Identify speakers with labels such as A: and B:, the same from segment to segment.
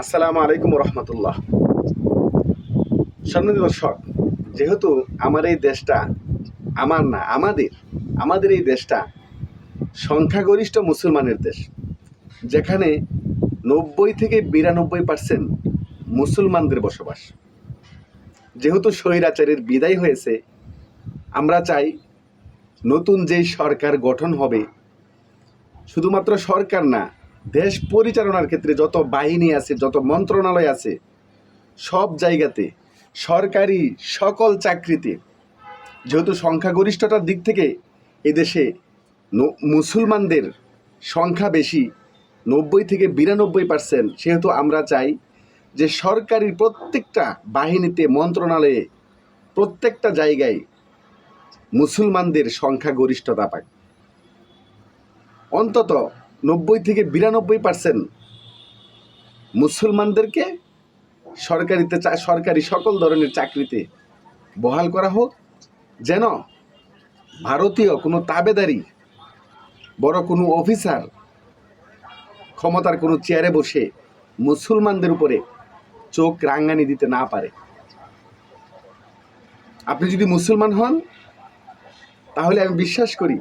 A: আসসালামু আলাইকুম রহমতুল্লাহ। সম্মানিত দর্শক, যেহেতু আমার এই দেশটা আমার না, আমাদের আমাদের এই দেশটা সংখ্যাগরিষ্ঠ মুসলমানের দেশ, যেখানে নব্বই থেকে বিরানব্বই পার্সেন্ট মুসলমানদের বসবাস। যেহেতু স্বৈরাচারের বিদায় হয়েছে, আমরা চাই নতুন যেই সরকার গঠন হবে শুধুমাত্র সরকার না, দেশ পরিচালনার ক্ষেত্রে যত বাহিনী আছে, যত মন্ত্রণালয় আছে, সব জায়গাতে সরকারি সকল চাকরিতে, যেহেতু সংখ্যাগরিষ্ঠতার দিক থেকে এদেশে মুসলমানদের সংখ্যা বেশি, নব্বই থেকে বিরানব্বই পার্সেন্ট সেহেতু আমরা চাই যে সরকারি প্রত্যেকটা বাহিনীতে, মন্ত্রণালয়ে প্রত্যেকটা জায়গায় মুসলমানদের সংখ্যাগরিষ্ঠতা পায় অন্তত নব্বই থেকে বিরানব্বই পার্সেন্ট মুসলমানদেরকে সরকারিতে সরকারি সকল ধরনের চাকরিতে বহাল করা হোক, যেন ভারতীয় কোনো তাবেদারি, বড় কোনো অফিসার ক্ষমতার কোনো চেয়ারে বসে মুসলমানদের উপরে চোখ রাঙ্গানি দিতে না পারে। আপনি যদি মুসলমান হন, তাহলে আমি বিশ্বাস করি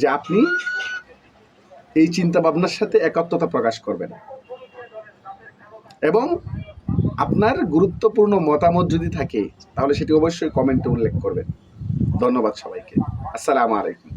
A: যে আপনি এই চিন্তা ভাবনার সাথে একাত্মতা প্রকাশ করবেন এবং আপনার গুরুত্বপূর্ণ মতামত যদি থাকে, তাহলে সেটি অবশ্যই কমেন্টে উল্লেখ করবেন। ধন্যবাদ সবাইকে। আসসালামু আলাইকুম।